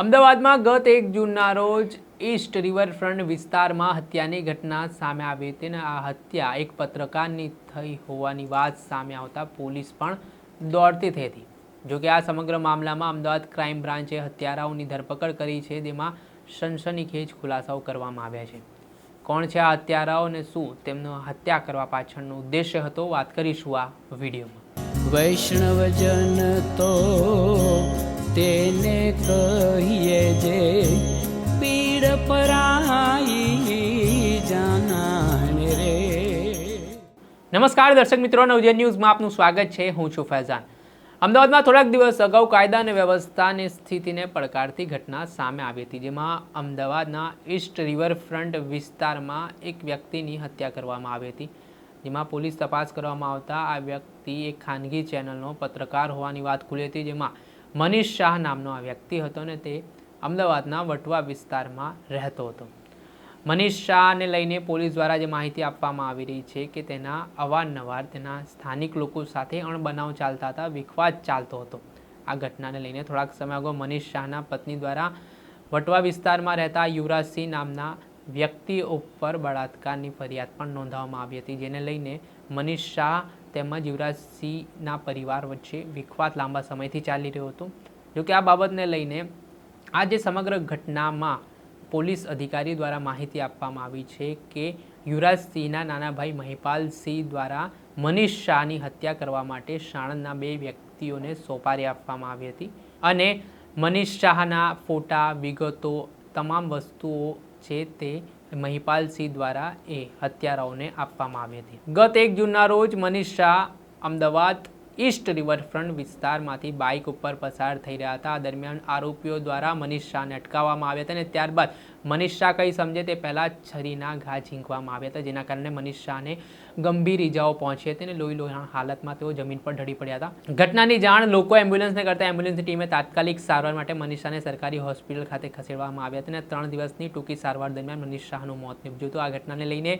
અમદાવાદમાં ગત એક જૂનના રોજ ઈસ્ટ રિવરફ્રન્ટ વિસ્તારમાં હત્યાની ઘટના સામે આવી હતી અને આ હત્યા એક પત્રકારની થઈ હોવાની વાત સામે આવતા પોલીસ પણ દોડતી થઈ હતી. જોકે આ સમગ્ર મામલામાં અમદાવાદ ક્રાઇમ બ્રાન્ચે હત્યારાઓની ધરપકડ કરી છે, જેમાં સનસનીખેજ ખુલાસાઓ કરવામાં આવ્યા છે. કોણ છે આ હત્યારાઓ અને શું તેમનો હત્યા કરવા પાછળનો ઉદ્દેશ્ય હતો? વાત કરીશું આ વિડીયોમાં. વૈષ્ણવજન તો તેને કહીએ જે પીડ પરાઈ જાનાને રે. નમસ્કાર દર્શક મિત્રો નવજન ન્યૂઝમાં આપનું સ્વાગત છે. હું છું ફૈઝાન. અમદાવાદમાં થોડાક દિવસ અગાઉ કાયદા અને વ્યવસ્થાની સ્થિતિને પડકારતી ઘટના સામે આવી હતી, જેમાં અમદાવાદના ઈસ્ટ રિવરફ્રન્ટ વિસ્તારમાં એક વ્યક્તિની હત્યા કરવામાં આવી હતી. જેમાં પોલીસ તપાસ કરવામાં આવતા આ વ્યક્તિ એક ખાનગી ચેનલનો પત્રકાર હોવાની વાત ખુલી હતી, જેમાં મનીષ શાહ નામનો આ વ્યક્તિ હતો ને તે અમદાવાદના વટવા વિસ્તારમાં રહેતો હતો. મનીષ શાહને લઈને પોલીસ દ્વારા જે માહિતી આપવામાં આવી રહી છે કે તેના અવારનવાર તેના સ્થાનિક લોકો સાથે અણબનાવ ચાલતા હતા, વિખવાદ ચાલતો હતો. આ ઘટનાને લઈને થોડાક સમય અગાઉ મનીષ શાહના પત્ની દ્વારા વટવા વિસ્તારમાં રહેતા યુવરાજસિંહ નામના વ્યક્તિ ઉપર બળાત્કારની ફરિયાદ પણ નોંધાવવામાં આવી હતી, જેને લઈને મનીષ શાહ તેમજ યુવરાજસિંહના પરિવાર વચ્ચે વિખવાદ લાંબા સમયથી ચાલી રહ્યો હતો. જોકે આ બાબતને લઈને આ જે સમગ્ર ઘટનામાં પોલીસ અધિકારી દ્વારા માહિતી આપવામાં આવી છે કે યુવરાજસિંહના નાના ભાઈ મહિપાલસિંહ દ્વારા મનીષ શાહની હત્યા કરવા માટે સાણંદના બે વ્યક્તિઓને સોપારી આપવામાં આવી હતી અને મનીષ શાહના ફોટા, વિગતો, તમામ વસ્તુઓ છે તે મહિપાલ સિંહ દ્વારા એ હત્યારાઓને આપવામાં આવી હતી. ગત એક જૂનના રોજ મનીષ શાહ અમદાવાદ ઈસ્ટ રિવરફ્રન્ટ વિસ્તારમાંથી બાઇક ઉપર પસાર થઈ રહ્યા હતા. આ દરમિયાન આરોપીઓ દ્વારા મનીષ શાહને અટકાવવામાં આવ્યા હતા અને ત્યારબાદ મનીષ શાહ કંઈ સમજે તે પહેલાં છરીના ઘા ઝીંકવામાં આવ્યા હતા, જેના કારણે મનીષ શાહને ગંભીર ઈજાઓ પહોંચી હતી અને લોહી લોહાણ હાલતમાં તેઓ જમીન પર ઢળી પડ્યા હતા. ઘટનાની જાણ લોકો એમ્બ્યુલન્સને કરતા એમ્બ્યુલન્સની ટીમે તાત્કાલિક સારવાર માટે મનીષ શાહને સરકારી હોસ્પિટલ ખાતે ખસેડવામાં આવ્યા હતા અને ત્રણ દિવસની ટૂંકી સારવાર દરમિયાન મનીષ શાહનું મોત નીપજ્યું હતું. આ ઘટનાને લઈને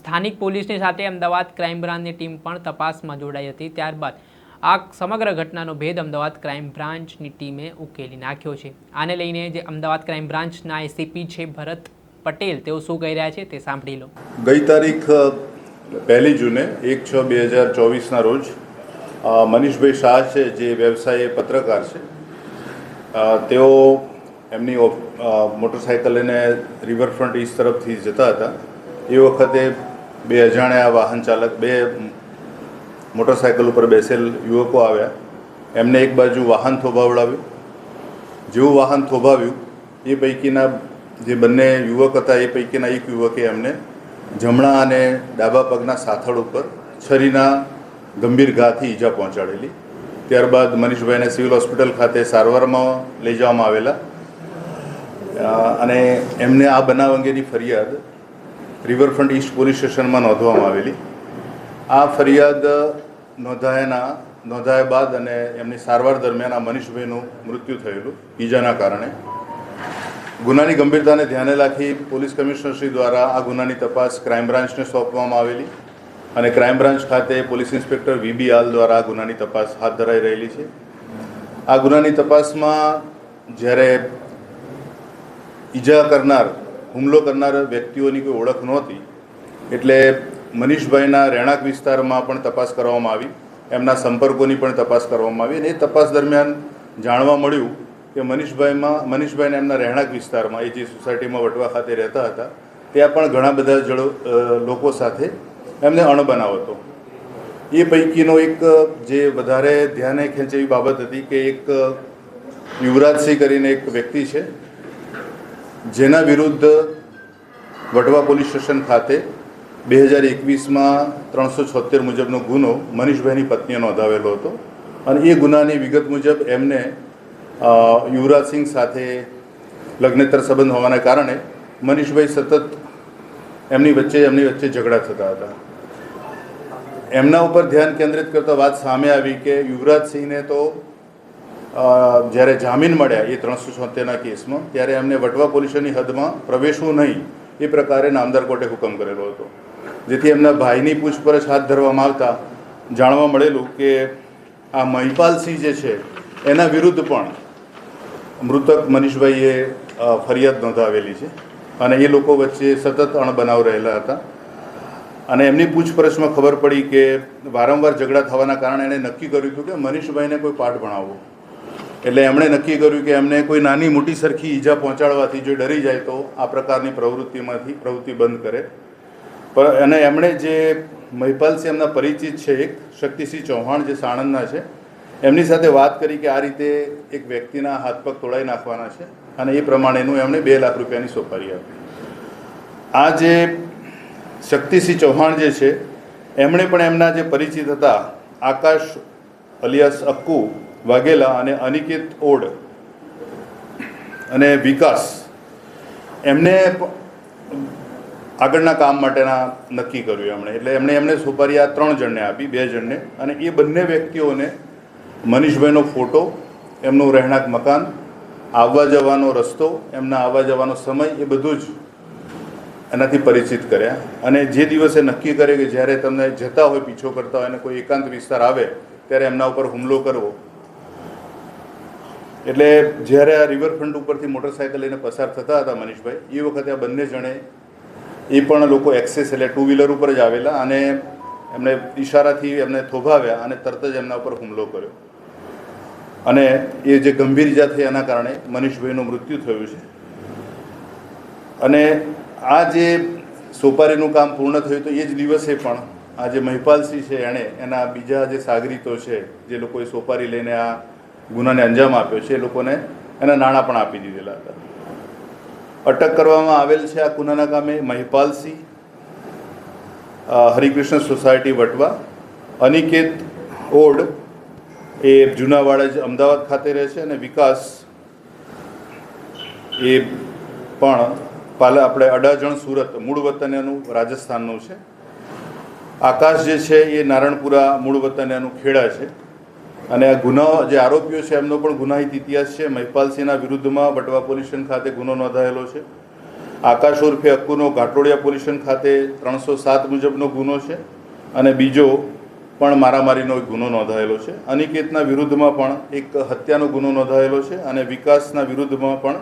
સ્થાનિક પોલીસની સાથે અમદાવાદ ક્રાઇમ બ્રાન્ચની ટીમ પણ તપાસમાં જોડાઈ હતી. ત્યારબાદ આ સમગ્ર ઘટનાનો ભેદ અમદાવાદ ક્રાઇમ બ્રાન્ચની ટીમે ઉકેલી નાખ્યો છે. આને લઈને જે અમદાવાદ ક્રાઇમ બ્રાન્ચના એસીપી છે ભરત પટેલ, તેઓ શું કહી રહ્યા છે તે સાંભળી લો. ગઈ તારીખ પહેલી જૂને એક છ બે હજાર ચોવીસના રોજ મનીષભાઈ શાહ છે, જે વ્યવસાય પત્રકાર છે તેઓ એમની મોટરસાયકલ લઈને રિવરફ્રન્ટ ઈસ્ટ તરફથી જતા હતા. એ વખતે બે અજાણ્યા વાહન ચાલક, બે મોટરસાયકલ ઉપર બેસેલ યુવકો આવ્યા. એમને એક બાજુ વાહન થોભાવડાવ્યું. જેવું વાહન થોભાવ્યું, એ પૈકીના જે બંને યુવક હતા, એ પૈકીના એક યુવકે એમને જમણા અને ડાબા પગના સાથળ ઉપર છરીના ગંભીર ઘાથી ઈજા પહોંચાડેલી. ત્યારબાદ મનીષભાઈને સિવિલ હોસ્પિટલ ખાતે સારવારમાં લઈ જવામાં આવેલા. અને એમને આ બનાવ અંગેની ફરિયાદ રિવરફ્રન્ટ ઈસ્ટ પોલીસ સ્ટેશનમાં નોંધવામાં આવેલી. આ ફરિયાદ નોંધાયાના, નોંધાયા બાદ અને એમની સારવાર દરમિયાન આ મનીષભાઈનું મૃત્યુ થયેલું, ઈજાના કારણે. ગુનાની ગંભીરતાને ધ્યાને રાખી પોલીસ કમિશનરશ્રી દ્વારા આ ગુનાની તપાસ ક્રાઇમ બ્રાન્ચને સોંપવામાં આવેલી અને ક્રાઇમ બ્રાન્ચ ખાતે police inspector V B Aal આ ગુનાની તપાસ હાથ ધરાઈ રહેલી છે. આ ગુનાની તપાસમાં જ્યારે ઈજા કરનાર, હુમલો કરનાર વ્યક્તિઓની કોઈ ઓળખ નહોતી, એટલે મનીષભાઈના રહેણાંક વિસ્તારમાં પણ તપાસ કરવામાં આવી, એમના સંપર્કોની પણ તપાસ કરવામાં આવી અને એ તપાસ દરમિયાન જાણવા મળ્યું કે મનીષભાઈમાં, મનીષભાઈને એમના રહેણાંક વિસ્તારમાં, એ જે સોસાયટીમાં વટવા ખાતે રહેતા હતા, ત્યાં પણ ઘણા બધા જડો લોકો સાથે એમને અણબનાવ હતો. એ પૈકીનો એક, જે વધારે ધ્યાને ખેંચે એવી બાબત હતી કે એક, યુવરાજસિંહ કરીને એક વ્યક્તિ છે, જેના વિરુદ્ધ વટવા પોલીસ સ્ટેશન ખાતે બે હજાર એકવીસમાં ત્રણસો છોતેર મુજબનો ગુનો મનીષભાઈની પત્નીએ નોંધાવેલો હતો. અને એ ગુનાની વિગત મુજબ એમને યુવરાજસિંહ સાથે લગ્નેતર સંબંધ હોવાના કારણે મનીષભાઈ સતત એમની વચ્ચે એમની વચ્ચે ઝઘડા થતા હતા. એમના ઉપર ધ્યાન કેન્દ્રિત કરતા વાત સામે આવી કે યુવરાજસિંહને તો જ્યારે જામીન મળ્યા એ ત્રણસો છોતેરના કેસમાં, ત્યારે એમને વટવા પોલીસની હદમાં પ્રવેશવું નહીં એ પ્રકારે નામદાર કોર્ટે હુકમ કરેલો હતો. જેથી એમના ભાઈની પૂછપરછ હાથ ધરવામાં આવતા જાણવા મળેલું કે આ મહિપાલસિંહ જે છે, એના વિરુદ્ધ પણ મૃતક મનીષભાઈએ ફરિયાદ નોંધાવેલી છે અને એ લોકો વચ્ચે સતત અણબનાવ રહેલા હતા. અને એમની પૂછપરછમાં ખબર પડી કે વારંવાર ઝઘડા થવાના કારણે એણે નક્કી કર્યું હતું કે મનીષભાઈને કોઈ પાઠ ભણાવવો એટલે એમણે નક્કી કર્યું કે એમને કોઈ નાની મોટી સરખી ઈજા પહોંચાડવાથી જો ડરી જાય તો આ પ્રકારની પ્રવૃત્તિમાંથી પ્રવૃત્તિ બંધ કરે. પણ અને એમણે જે મહિપાલસિંહ એમના પરિચિત છે એક, શક્તિસિંહ ચૌહાણ જે સાણંદના છે, એમની સાથે વાત કરી કે આ રીતે એક વ્યક્તિના હાથ પગ તોડાઈ નાખવાના છે અને એ પ્રમાણેનું એમણે બે લાખ રૂપિયાની સોપારી આપી. આ જે શક્તિસિંહ ચૌહાણ જે છે, એમણે પણ એમના જે પરિચિત હતા, આકાશ અલિયાસ અક્કુ, વાઘેલા અને અનિકેત ઓડ અને વિકાસ, એમને આગળના કામ માટેના નક્કી કર્યું એમણે. એટલે એમણે એમને સુપારી આ ત્રણ જણને આપી, બે જણને. અને એ બંને વ્યક્તિઓને મનીષભાઈનો ફોટો, એમનું રહેણાંક મકાન, આવવા જવાનો રસ્તો, એમના આવવા જવાનો સમય, એ બધું જ એનાથી પરિચિત કર્યા. અને જે દિવસે નક્કી કરે કે જ્યારે તમને જતા હોય, પીછો કરતા હોય અને કોઈ એકાંત વિસ્તાર આવે, ત્યારે એમના ઉપર હુમલો કરવો. એટલે જ્યારે આ રિવરફ્રન્ટ ઉપરથી મોટરસાયકલ લઈને પસાર થતા હતા મનીષભાઈ, એ વખતે આ બંને જણે એ પણ લોકો એક્સેસ એટલે ટુ વ્હીલર ઉપર જ આવેલા અને એમને ઈશારાથી એમને થોભાવ્યા અને તરત જ એમના ઉપર હુમલો કર્યો. અને એ જે ગંભીર ઈજા થઈ એના કારણે મનીષભાઈનું મૃત્યુ થયું છે. અને આ જે સોપારીનું કામ પૂર્ણ થયું તો એ જ દિવસે પણ આ જે મહિપાલસિંહ છે એણે એના બીજા જે સાગરીતો છે, જે લોકોએ સોપારી લઈને આ ગુનાને અંજામ આપ્યો છે, એ લોકોને એના નાણાં પણ આપી દીધેલા હતા. અટક કરવામાં આવેલ છે આ ગુનાના કામે મહિપાલસિંહ હરિકૃષ્ણ સોસાયટી વટવા, અનિકેત ઓડ એ જૂનાવાડા જ અમદાવાદ ખાતે રહે છે અને વિકાસ એ પણ પાલા આપણે અડાજણ સુરત, મૂળ વતન રાજસ્થાનનું છે. આકાશ જે છે એ નારણપુરા મૂળ વતન ખેડા છે. અને આ ગુનાઓ જે આરોપીઓ છે, એમનો પણ ગુનાહિત ઇતિહાસ છે. મહિપાલસિંહના વિરુદ્ધમાં બટવા પોલીસ સ્ટેશન ખાતે ગુનો નોંધાયેલો છે. આકાશ ઉર્ફે અક્કુનો ઘાટોડિયા પોલીસ સ્ટેશન ખાતે ત્રણસો સાત મુજબનો ગુનો છે અને બીજો પણ મારામારીનો એક ગુનો નોંધાયેલો છે. અનિકેતના વિરુદ્ધમાં પણ એક હત્યાનો ગુનો નોંધાયેલો છે અને વિકાસના વિરુદ્ધમાં પણ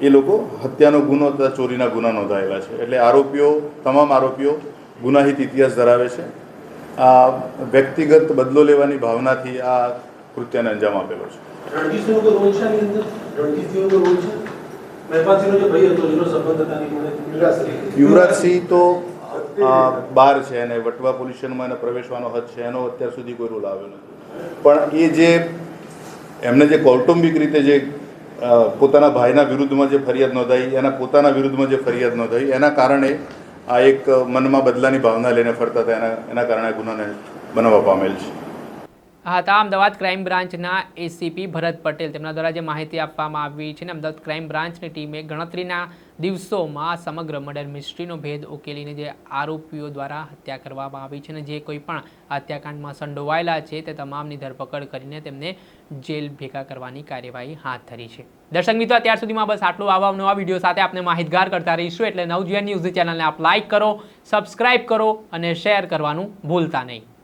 એ લોકો હત્યાનો ગુનો તથા ચોરીના ગુના નોંધાયેલા છે. એટલે આરોપીઓ, તમામ આરોપીઓ ગુનાહિત ઇતિહાસ ધરાવે છે. આ વ્યક્તિગત બદલો લેવાની ભાવનાથી આ કૃત્યને અંજામ આપેલો છે. યુવરાજસિંહ. તો બાર છે અને વટવા પોલ્યુશનમાં એને પ્રવેશવાનો હદ છે એનો અત્યાર સુધી કોઈ રૂલ આવ્યો નથી. પણ એ જે એમને જે કૌટુંબિક રીતે જે પોતાના ભાઈના વિરુદ્ધમાં જે ફરિયાદ નોંધાઈ એના પોતાના વિરુદ્ધમાં જે ફરિયાદ નોંધાઈ એના કારણે આ એક મનમાં બદલાની ભાવના લઈને ફરતા હતા. એના એના કારણે ગુનોને બનાવવા પામેલ છે. હતા. અમદાવાદ ક્રાઇમ બ્રાન્ચના એસીપી ભરત પટેલ તેમના દ્વારા જે માહિતી આપવામાં આવી છે ને, અમદાવાદ ક્રાઇમ બ્રાન્ચની ટીમે ગણતરીના દિવસોમાં સમગ્ર મર્ડર મિસ્ટ્રીનો ભેદ ઉકેલીને જે આરોપીઓ દ્વારા હત્યા કરવામાં આવી છે અને જે કોઈ પણ હત્યાકાંડમાં સંડોવાયેલા છે તે તમામની ધરપકડ કરીને તેમને જેલ ભેગા કરવાની કાર્યવાહી હાથ ધરી છે. દર્શક મિત્રો, અત્યાર સુધીમાં બસ આટલું. આવા નવા વીડિયો સાથે આપણે માહિતગાર કરતા રહીશું. એટલે નવજીવન ન્યૂઝ ચેનલને આપ લાઇક કરો, સબસ્ક્રાઇબ કરો અને શેર કરવાનું ભૂલતા નહીં.